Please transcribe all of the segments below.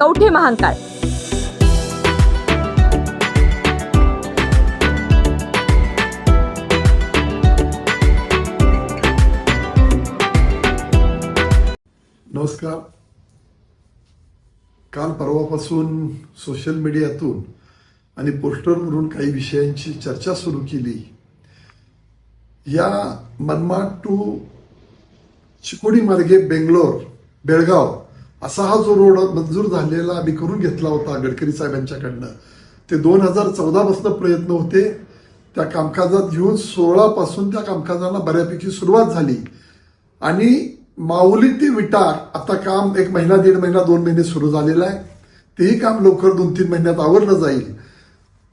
कवठे महांकाळ नमस्कार. काल परवापासून सोशल मीडियातून आणि पोस्टरवरून काही विषयांची चर्चा सुरू केली. या मनमाड टू चिकोडी मार्गे बेंगलोर बेळगाव असा हा जो रोड मंजूर झालेला आम्ही करून घेतला होता गडकरी साहेबांच्याकडनं. ते दोन हजार चौदापासून प्रयत्न होते. त्या कामकाजात घेऊन सोळापासून त्या कामकाजाला बऱ्यापैकी सुरुवात झाली. आणि माऊली ते विटार आता काम एक महिना दीड महिना दोन महिने सुरू झालेलं आहे. तेही काम लवकर दोन तीन महिन्यात आवरलं जाईल.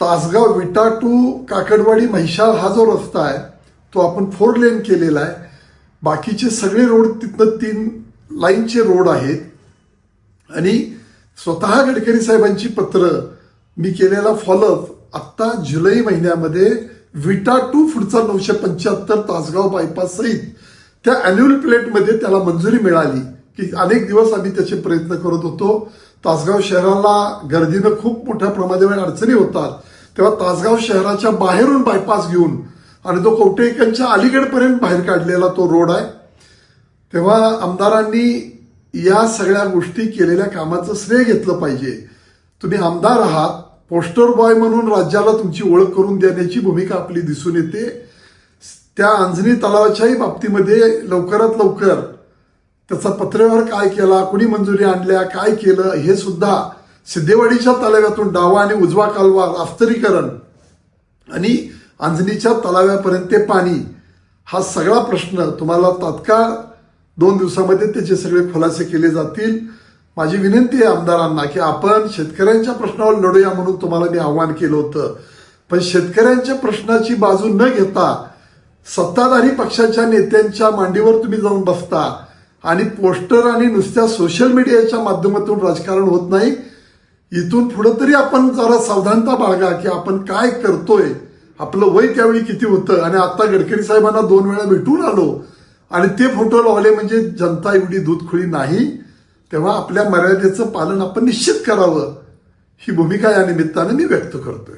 तासगाव विटा टू काकडवाडी महिशाल हा जो रस्ता आहे तो आपण फोर लेन केलेला आहे. बाकीचे सगळे रोड तिथनं तीन लाईनचे रोड आहेत. आणि स्वतः गडकरी साहेबांची पत्र मी केलेला फॉलोअप आत्ता जुलै महिन्यामध्ये विटा टू पुढचा नऊशे पंच्याहत्तर तासगाव बायपास सहित त्या अॅन्युअल प्लेटमध्ये त्याला मंजुरी मिळाली. की अनेक दिवस आम्ही त्याचे प्रयत्न करत होतो. तासगाव शहराला गर्दीनं खूप मोठ्या प्रमाणावर अडचणी होतात. तेव्हा तासगाव शहराच्या बाहेरून बायपास घेऊन आणि तो कवटेकनच्या अलीगडपर्यंत बाहेर काढलेला तो रोड आहे. तेव्हा आमदारांनी या सगळ्या गोष्टी केलेल्या कामाचं श्रेय घेतलं पाहिजे. तुम्ही आमदार आहात पोस्टर बॉय म्हणून राज्याला तुमची ओळख करून देण्याची भूमिका आपली दिसून येते. त्या अंजनी तलावाच्याही बाबतीमध्ये लवकरात लवकर त्याचा पत्रव्यवहार काय केला कुणी मंजुरी आणल्या काय केलं हे सुद्धा सिद्धेवाडीच्या तलाव्यातून डावा आणि उजवा कालवा रास्तरीकरण आणि अंजनीच्या तलाव्यापर्यंत ते पाणी हा सगळा प्रश्न तुम्हाला तात्काळ दोन दिवसामध्ये त्याचे सगळे खुलासे केले जातील. माझी विनंती आहे आमदारांना की आपण शेतकऱ्यांच्या प्रश्नावर लढूया म्हणून तुम्हाला मी आव्हान केलं होतं. पण शेतकऱ्यांच्या प्रश्नाची बाजू न घेता सत्ताधारी पक्षाच्या नेत्यांच्या मांडीवर तुम्ही जाऊन बसता आणि पोस्टर आणि नुसत्या सोशल मीडियाच्या माध्यमातून राजकारण होत नाही. इथून पुढं तरी आपण जरा सावधानता बाळगा की आपण काय करतोय. आपलं वय त्यावेळी किती होतं? आणि आता गडकरी साहेबांना दोन वेळा भेटून आलो. आणि ते फोटो लावले म्हणजे जनता एवढी दूधखुळी नाही. तेव्हा आपल्या मर्यादेचं पालन आपण निश्चित करावं. ही भूमिका या निमित्तानं मी व्यक्त करतोय.